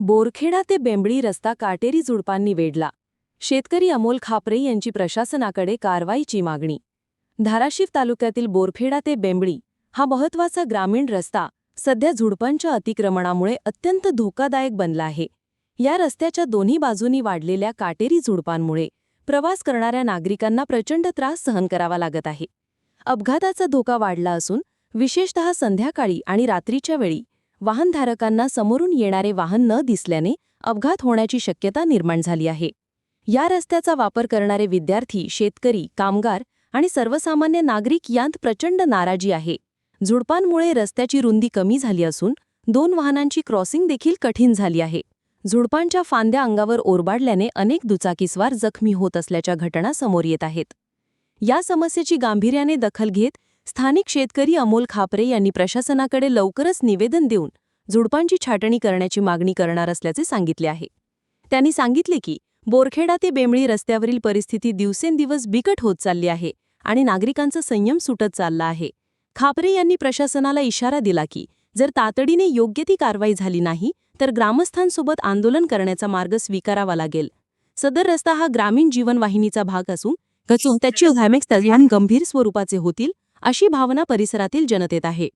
बोरखेडा ते बेंबळी रस्ता काटेरी झुडपांनी वेढला. शेतकरी अमोल खापरे यांची प्रशासनाकडे कारवाईची मागणी. धाराशिव तालुक्यातील बोरखेडा ते बेंबळी हा महत्त्वाचा ग्रामीण रस्ता सध्या झुडपांच्या अतिक्रमणामुळे अत्यंत धोकादायक बनला आहे. या रस्त्याच्या दोन्ही बाजूनी वाढलेल्या काटेरी झुडपांमुळे प्रवास करणाऱ्या नागरिकांना प्रचंड त्रास सहन करावा लागत आहे. अपघाताचा धोका वाढला असून विशेषतः संध्याकाळी आणि रात्रीच्या वेळी वाहनधारकांना समोरून येणारे वाहन न दिसल्याने अपघात होण्याची शक्यता निर्माण झाली आहे. या रस्त्याचा वापर करणारे विद्यार्थी शेतकरी कामगार आणि सर्वसामान्य नागरिक यांत प्रचंड नाराजी आहे. झुडपांमुळे रस्त्याची रुंदी कमी झाली असून दोन वाहनांची क्रॉसिंग देखील कठीण झाली आहे. झुडपांच्या फांद्या अंगावर ओरबाडल्याने अनेक दुचाकीस्वार जखमी होत असल्याच्या घटना समोर येत आहेत. या समस्येची गांभीर्याने दखल घेत स्थानिक शेतकरी अमोल खापरे यांनी प्रशासनाकडे लवकरच निवेदन देऊन झुडपांची छाटणी करण्याची मागणी करणार असल्याचे सांगितले आहे. त्यांनी सांगितले की बोरखेडा ते बेंबळी रस्त्यावरील परिस्थिती दिवसेंदिवस बिकट होत चालली आहे आणि नागरिकांचा संयम सुटत चालला आहे. खापरे यांनी प्रशासनाला इशारा दिला की जर तातडीने योग्य ती कारवाई झाली नाही तर ग्रामस्थांसोबत आंदोलन करण्याचा मार्ग स्वीकारावा लागेल. सदर रस्ता हा ग्रामीण जीवनवाहिनीचा भाग असून त्याची गंभीर स्वरूपाचे होतील अशी भावना परिसरातील जनतेत आहे.